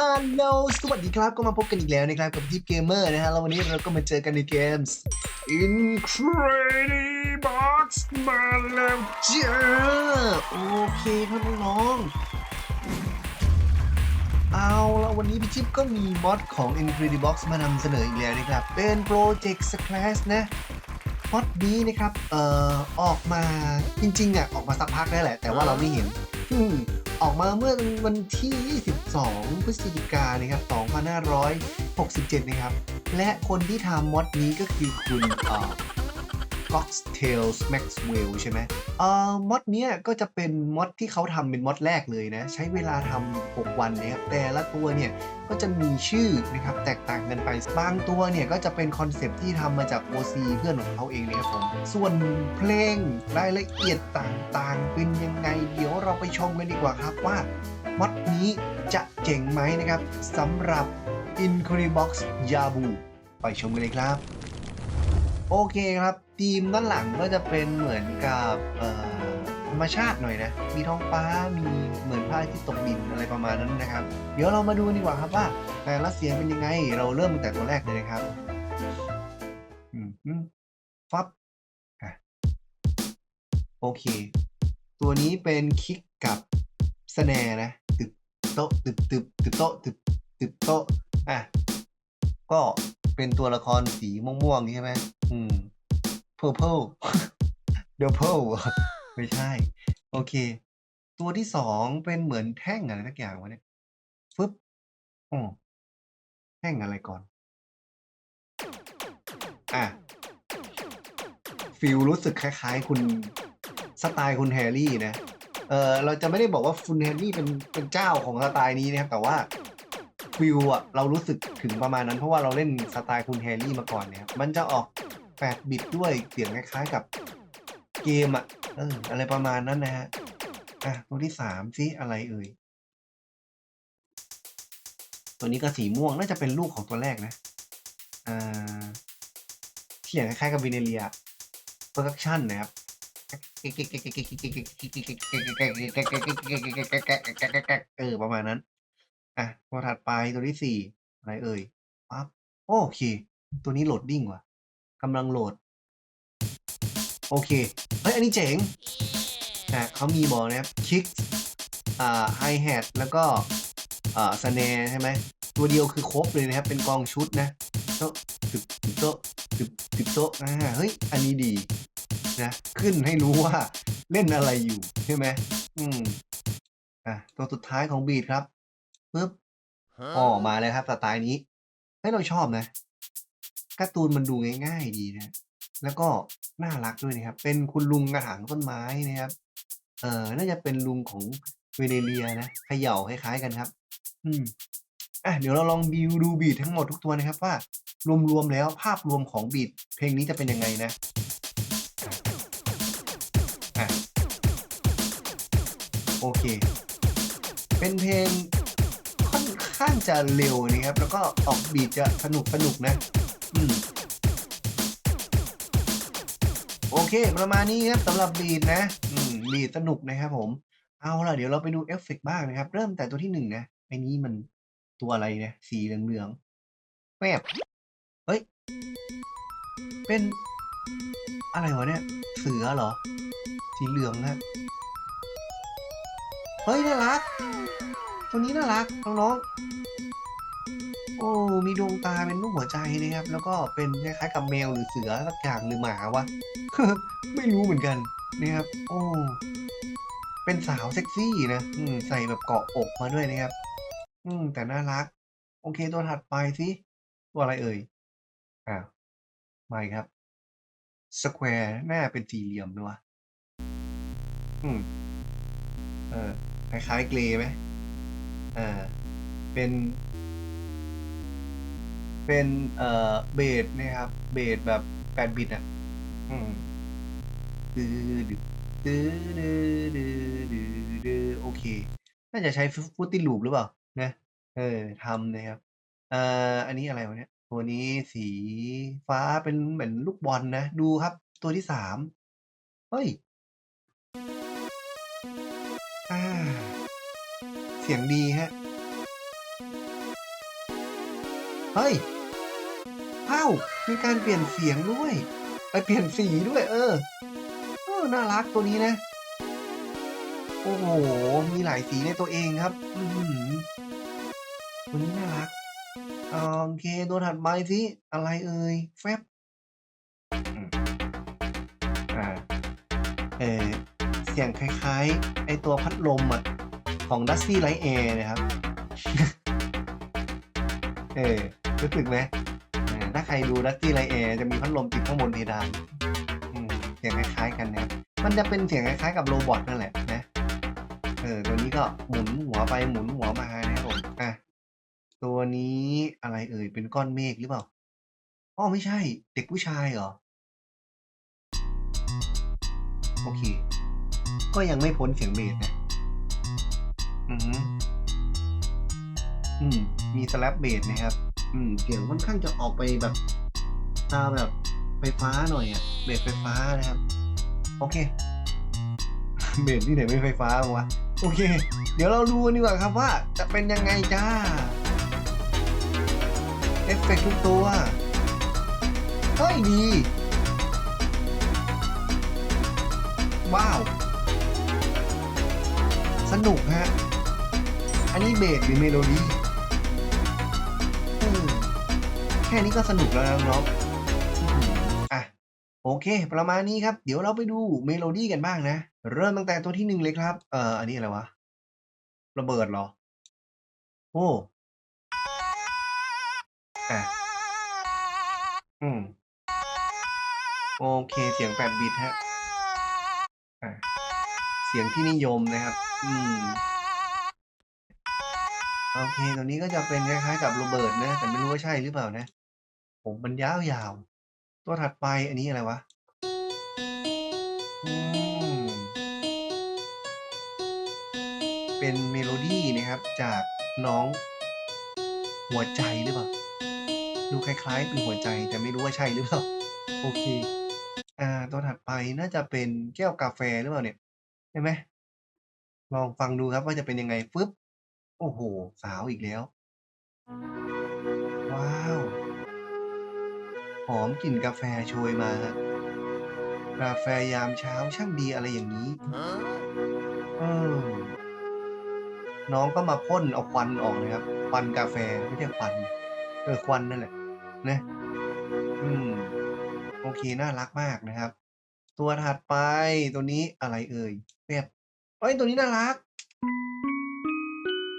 ฮัลโหล สวัสดีครับ ก็มาพบกันอีกแล้วนะครับกับทิปเกมเมอร์นะฮะ แล้ววันนี้เราก็มาเจอกันในเกมส์ Incredibox มาแล้วจ้า โอเคครับน้องเอาละวันนี้พี่จิ๊บก็มีมอดของ Incredibox มานำเสนออีกแล้วนะครับ เป็นโปรเจกต์ Splash นะมอดนี้นะครับ เอ่อ ออกมาจริงๆอะออกมาสักพักแล้แหละ แต่ว่าเราไม่เห็น อออกมาเมื่อวันที่ 22 พฤศจิกายนนะครับ 2567 นะครับ และคนที่ทำมอดนี้ก็คือคุณ เอ่อ Gox Tales Maxwell ใช่ไหมเอ่อมอดเนี้ยก็จะเป็นมอดที่เขาทำเป็นมอดแรกเลยนะ ใช้เวลาทำ6วันนะครับ แต่ละตัวเนี่ยก็จะมีชื่อนะครับ แตกต่างกันไป บางตัวเนี่ยก็จะเป็นคอนเซปที่ทำมาจาก OC เพื่อนของเขาเองนะครับผม ส่วนเพลงรายละเอียดต่างๆ เป็นยังไง เดี๋ยวเราไปชมกันดีกว่าครับว่ามอดนี้จะเจ๋งไหมนะครับสำหรับ i n c r e b o x Yabu ไปชมกันเลยครับ โอเคครับ ทีมด้านหลังก็จะเป็นเหมือนกับธรรมชาติหน่อยนะ มีท้องฟ้า มีเหมือนพระอาทิตย์ตกดินอะไรประมาณนั้นนะครับ เดี๋ยวเรามาดูดีกว่าครับว่าแต่ละเสียงเป็นยังไง เราเริ่มตั้งแต่ตัวแรกเลยนะครับฟับโอเค ตัวนี้เป็นคิกกับสแนร์นะ ตึบโต๊ะตึบตึบตึบโต๊ะตึบตึบโต๊ะอะ ก็เป็นตัวละครสีม่วงๆใช่ไหมอืม purple purple ไม่ใช่ โอเค ตัวที่สองเป็นเหมือนแท่งอะไรสักอย่างวะเนี่ยฟึบอ๋อแท่งอะไรก่อน อะฟิลรู้สึกคล้ายๆ คุณสไตล์คุณแฮร์รี่นะ เออเราจะไม่ได้บอกว่าคุณแฮร์รี่เป็นเป็นเจ้าของสไตล์นี้นะครับ แต่ว่าฟิลอะเรารู้สึกถึงประมาณนั้นเพราะว่าเราเล่นสไตล์คุณแฮร์รี่มาก่อนเนี่ยครับมันจะออก 8 บิตด้วยเสียงคล้ายๆกับเกมอะเอออะไรประมาณนั้นนะฮะอะตัวที่สามซิอะไรเอ่ยตัวนี้ก็สีม่วงน่าจะเป็นลูกของตัวแรกนะอ่าเสียงคล้ายๆกับวินเนเลียโปรดักชันนะครับเออประมาณนั้น อะตัวถัดไปตัวที่สี่อะไรเอ่ยปั๊บโอเค ตัวนี้โหลดดิ้งว่ะำลังโหลด โอเค เฮ้ย อันนี้เจ๋งอะเขามีบอกนะครับคิกอ่าไฮแฮทแล้วก็อ่าสแนร์ใช่ไหม ตัวเดียวคือครบเลยนะครับ เป็นกองชุดนะโต๊ะตึบตึบโต๊ะตึบตึบโต๊ะอ่าเฮ้ย อันนี้ดีนะ ขึ้นให้รู้ว่าเล่นอะไรอยู่ ใช่ไหม อืม อะ ตัวสุดท้ายของบีดครับปึ๊บอ๋อมาเลยครับสไตล์นี้ให้ยเราชอบนะ การ์ตูนมันดูง่าย ๆ ดีนะ แล้วก็น่ารักด้วยนะครับ เป็นคุณลุงกระถางต้นไม้นะครับ เอ่อ น่าจะเป็นลุงของเวเนเลียนะเขย่าคล้ายๆกันครับ อืมอะเดี๋ยวเราลองบิวดูบีททั้งหมดทุกตัวนะครับว่ารวมๆแล้วภาพรวมของบีทเพลงนี้จะเป็นยังไงนะอะโอเค เป็นเพลงค่อนข้างจะเร็วนะครับ แล้วก็ออกบีทจะสนุกสนุกนะ โอเค ประมาณนี้ครับสำหรับบีดนะบีดสนุกนะครับผม เอาล่ะ เดี๋ยวเราไปดูเอฟเฟกต์บ้างนะครับ เริ่มแต่ตัวที่หนึ่งนะไอ้นี้มันตัวอะไรนี่ยสีเหลืองๆแวบเฮ้ย เป็นอะไรวะเนี่ย เสือเหรอ สีเหลืองนะเฮ้ย น่ารัก ตัวนี้น่ารัก น้องๆ โอ้มีดวงตาเป็นรูปหัวใจนะครับ แล้วก็เป็นคล้ายๆกับแมวหรือเสือสักอย่างหรือหมาวะ ไม่รู้เหมือนกันนะครับ โอ้ เป็นสาวเซ็กซี่นะอืมใส่แบบเกาะอกมาด้วยนะครับ อืม แต่น่ารัก โอเคตัวถัดไปสิตัวอะไรเอ่ยอ่าไม่ครับสแควร์หน้าเป็นสี่เหลี่ยมด้วยวะอืม เออคล้ายๆเกรย์ไหมอ่าเป็น เป็นเอ่อเบสนะครับ เบสแบบแปดบิตอะอืมดื้อดื้อดื้อดื้อดื้อดื้อดื้อโอเค น่าจะใช้ฟุตติลูปหรือเปล่านะเออทำนะครับเอ่ออันนี้อะไรวะเนี่ยตัวนี้สีฟ้าเป็นเหมือนลูกบอลนะ ดูครับ ตัวที่สามเฮ้ยอ่าเสียงดีฮะ เฮ้ยเอ้ามีการเปลี่ยนเสียงด้วย ไปเปลี่ยนสีด้วย เออ เออ น่ารักตัวนี้นะ โอ้โห มีหลายสีในตัวเองครับ อือหือตัวนี้น่ารัก โอเค ตัวถัดไปสิ อะไรเอ่ย แฟบอ่า เออเสียงคล้ายๆ ไอตัวพัดลมอะ ของ Dusty Light Air นะครับ เออ รู้สึกไหมถ้าใครดู Dusty Light Air จะมีพัดลมติดข้างบนเพดานเสียงคล้ายๆกันนะมันจะเป็นเสียงคล้ายๆกับโรบอทนั่นแหละนะเออตัวนี้ก็หมุนหัวไปหมุนหัวมานะครับผมอะตัวนี้อะไรเอ่ยเป็นก้อนเมฆหรือเปล่าอ๋อไม่ใช่ เด็กผู้ชายเหรอโอเค ก็ยังไม่พ้นเสียงเบสนะอือหืออืมมีสแลปเบสนะครับ อืมเสียงค่อนข้างจะออกไปแบบตาแบบไฟฟ้าหน่อยอะเบสไฟฟ้านะครับ โอเค เบสที่ไหนไม่ไฟฟ้าวะโอเค เดี๋ยวเราดูกันดีกว่าครับว่า จะเป็นยังไงจ้า เอฟเฟกต์ทุกตัวเฮ้ยดี ว้าว สนุกฮะ อันนี้เบสหรือเมโลดี้ ค่นี้ก็สนุกแล้วนะน้องอะโอเค ประมาณนี้ครับ เดี๋ยวเราไปดูเมโลดี้กันบ้างนะ เริ่มตั้งแต่ตัวที่หนึ่งเลยครับ เอ่อ อันนี้อะไรวะ ระเบิดเหรอ โอ้อะอืม โอเค เสียง8บิตฮะอะเสียงที่นิยมนะครับ อืมโอเคตัวนี้ก็จะเป็นคล้ายๆกับโรเบิร์ตนะ แต่ไม่รู้ว่าใช่หรือเปล่านะ ผมมันยาวๆตัวถัดไปอันนี้อะไรวะเป็นเมโลดี้นะครับจากน้องหัวใจหรือเปล่า ดูคล้ายๆเป็นหัวใจแต่ไม่รู้ว่าใช่หรือเปล่า โอเค อ่า ตัวถัดไปน่าจะเป็นแก้วกาแฟหรือเปล่าเนี่ยใช่ไหมลองฟังดูครับว่าจะเป็นยังไงฟึบโอ้โฮสาวอีกแล้ว หอมกลิ่นกาแฟโชยมาครับกาแฟยามเช้าช่างดีอะไรอย่างนี้เออน้องก็มาพ่นเอาควันออกเลยครับ ควันกาแฟไม่ใช่ควันเออควันนั่นแหละนะอืมโอเคน่ารักมากนะครับ ตัวถัดไปตัวนี้อะไรเอ่ยแฟบเฮ้ยตัวนี้น่ารัก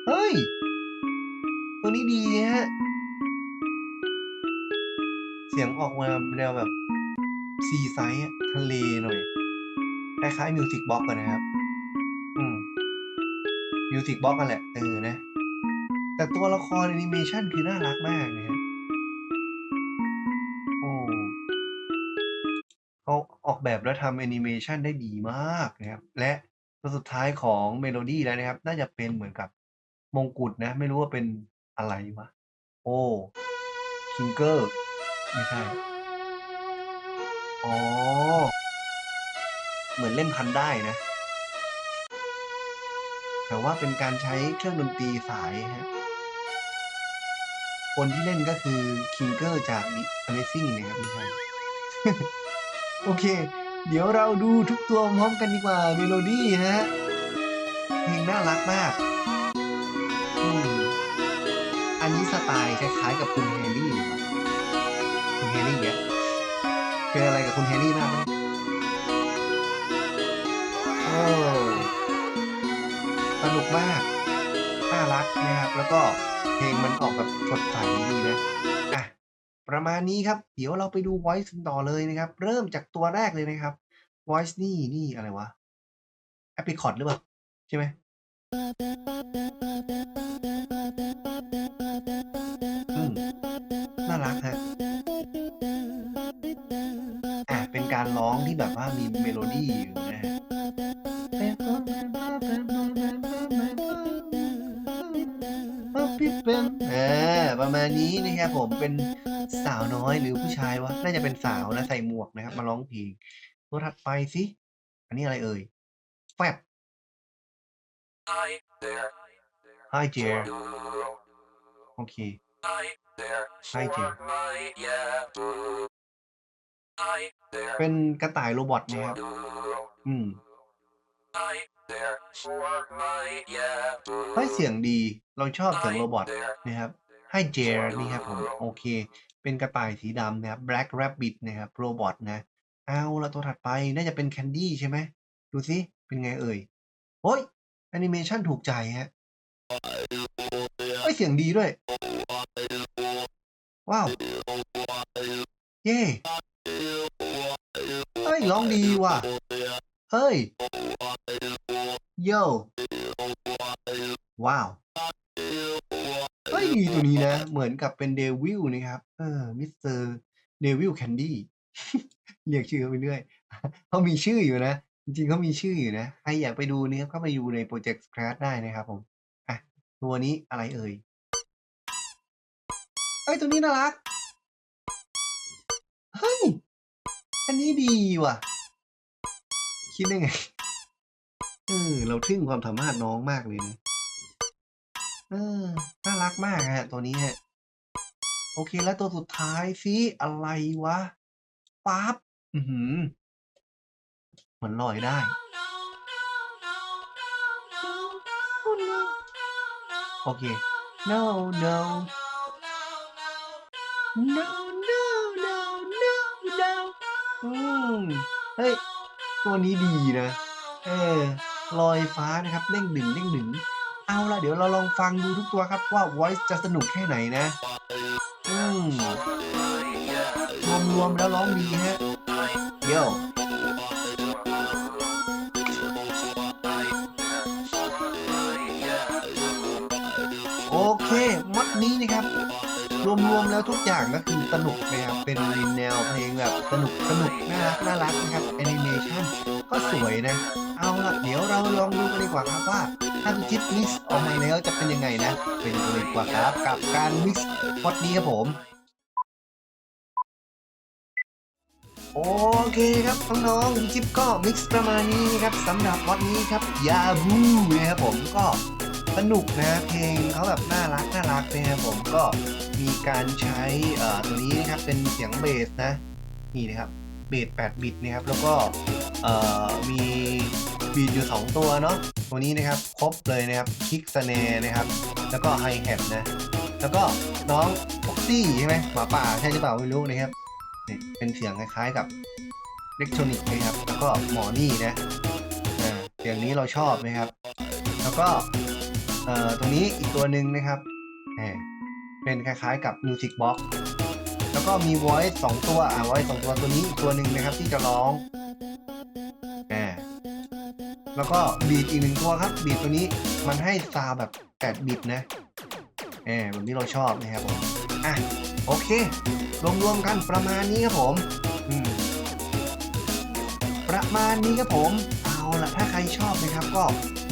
เฮ้ย ตัวนี้ดีฮะเสียงออกมาแนวแบบ Seaside อะทะเลหน่อยคล้ายๆ Music Box อะนะครับ อืม Music Box นั่นแหละเออนะ แต่ตัวละครแอนิเมชันคือน่ารักมากนะครับโอ้เขาออกแบบและทำแอนิเมชันได้ดีมากนะครับ และตัวสุดท้ายของเมโลดี้แล้วนะครับ น่าจะเป็นเหมือนกับมงกุฎนะ ไม่รู้ว่าเป็นอะไรวะ โอ้ Kinger ไม่ใช่ อ๋อ เหมือนเล่นพันได้นะ แต่ว่าเป็นการใช้เครื่องดนตรีสายครับคนที่เล่นก็คือ Kinger จาก The Amazing นะครับไม่ใช่โอเค เดี๋ยวเราดูทุกตัวพร้อมกันดีกว่าเมโลดี้ฮะ เพลงน่ารักมากอันนี้สไตล์คล้ายๆกับคุณแฮร์รี่ คุณแฮร์รี่บ้างไหมโอ้สนุกมาก น่ารักนะครับ แล้วก็เพลงมันออกแบบสดใสดีนะอะประมาณนี้ครับ เดี๋ยวเราไปดู Voice กันต่อเลยนะครับ เริ่มจากตัวแรกเลยนะครับ Voice นี่นี่อะไรวะ Apricot หรือเปล่า ใช่ไหมอืมน่ารักฮะ การร้องที่แบบว่ามีเมโลดี้อยู่นะฮะเออประมาณนี้นะครับผมเป็นสาวน้อยหรือผู้ชายวะน่าจะเป็นสาวนะใส่หมวกนะครับ มาร้องเพลงตัวถัดไปสิ อันนี้อะไรเอ่ยแฟบ Hi there. Hi dear Hello. โอเค Hi Hi Jen เป็นกระต่ายโรบอทนะครับ อืมเฮ้เสียงดี เราชอบเสียงโรบอทนะครับ ให้เจรนี่ครับผม โอเค เป็นกระต่ายสีดำนะครับ Black Rabbit นะครับ โรบอทนะ เอาละตัวถัดไป น่าจะเป็นแคนดี้ใช่ไหม ดูสิ เป็นไงเอ่ย โอ้ยแอนิเมชันถูกใจฮะเฮ้เสียงดีด้วย ว้าว เย้ เฮ้ยร้องดีว่ะ เฮ้ย โย ว้าว เฮ้ยตัวนี้นะ เหมือนกับเป็นเดวิลนะครับ เออ มิสเตอร์เดวิลแคนดี้ เรียกชื่อเขาไปเรื่อย เขามีชื่ออยู่นะ จริงๆเขามีชื่ออยู่นะ ใครอยากไปดูนะครับเข้าไปดูในโปรเจกต์ Scratch ได้นะครับผม อะ ตัวนี้อะไรเอ่ย เอ้ย ตัวนี้น่ารัก เฮ้ย อันนี้ดีว่ะ คิดได้ไง เออ เราทึ่งความสามารถน้องมากเลยนะ เออ น่ารักมากฮะ ตัวนี้ฮะ โอเคแล้วตัวสุดท้ายสิอะไรวะ ปั๊บ อือหือเหมือนลอยได้ โอเค no no no no no no อืมเฮ้ยตัวนี้ดีนะ เออลอยฟ้านะครับเด้งดึงเด้งดึงเอาละเดี๋ยวเราลองฟังดูทุกตัวครับว่า voice จะสนุกแค่ไหนนะ อืมรวมๆแล้วร้องดีฮะเดี๋ยว แล้วทุกอย่างก็คือสนุกนะครับเป็นแนวเพลงแบบสนุกสนุกน่ารักน่ารักนะครับแอนิเมชันก็สวยนะ เอาละเดี๋ยวเราลองดูกันดีกว่าครับว่าถ้าคุณจิ๊บมิกซ์ออกมาแล้วจะเป็นยังไงนะ เป็นกันเลยดีกว่าครับกับการมิกซ์มัดนี้ครับผมโอเคครับน้องๆคุณจิ๊บก็มิกซ์ประมาณนี้ครับสำหรับวัดนี้ครับยาบูนะครับผมก็สนุกนะเพลงเขาแบบน่ารักน่ารักนะครับผมก็ มีการใช้ตัวนี้นะครับเป็นเสียงเบสนะนี่นะครับเบส8บิตนะครับแล้วก็มีบีดอยู่ 2 ตัวเนาะตัวนี้นะครับครบเลยนะครับคิกสแนร์นะครับ แล้วก็ไฮแฮทนะ แล้วก็น้องฟ็อกซี่ใช่ไหมหมาป่าใช่หรือเปล่าไม่รู้นะครับนี่เป็นเสียงคล้ายๆกับอิเล็กทรอนิกส์นะครับ แล้วก็หมอนี่นะเสียงนี้เราชอบนะครับ แล้วก็ตรงนี้อีกตัวหนึ่งนะครับ เป็นคล้ายๆกับ Music Box แล้วก็มี Voice สองตัวอ่า Voice สองตัวตัวนี้อีกตัวหนึ่งนะครับที่จะร้องแแล้วก็บีดอีกหนึ่งตัวครับบีดตัวนี้มันให้ซาวแบบ8บิตนะแหมแบบนี้เราชอบนะครับผมอะโอเค รวมๆกันประมาณนี้ครับผมประมาณนี้ครับผม เอาละถ้าใครชอบนะครับ ก็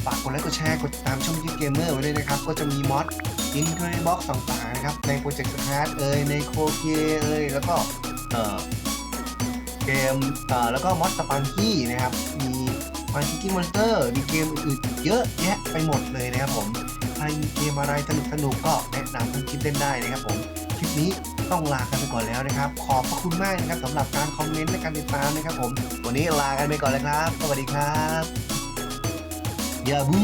ฝากกดไลค์กดแชร์กดติดตามช่องจิ๊กเกมเมอร์ไว้ด้วยนะครับ ก็จะมีมอด อินเทอร์บ็อกต่างๆนะครับ ในโปรเจกต์สแครเอ่ยในโคเคเอ่ยแล้วก็เออเกมเออแล้วก็มอดสปันกี้นะครับ มีฟันคิกกิ้งมอนสเตอร์มีเกมอื่นๆเยอะแยะไปหมดเลยนะครับผมใครมีเกมอะไรสนุกๆก็แนะนำคุณคิดเล่นได้นะครับผมคลิปนี้ต้องลากันไปก่อนแล้วนะครับ ขอบพระคุณมากนะครับสำหรับการคอมเมนต์และการติดตามนะครับผม วันนี้ลากันไปก่อนแล้วครับ สวัสดีครับ ยาบู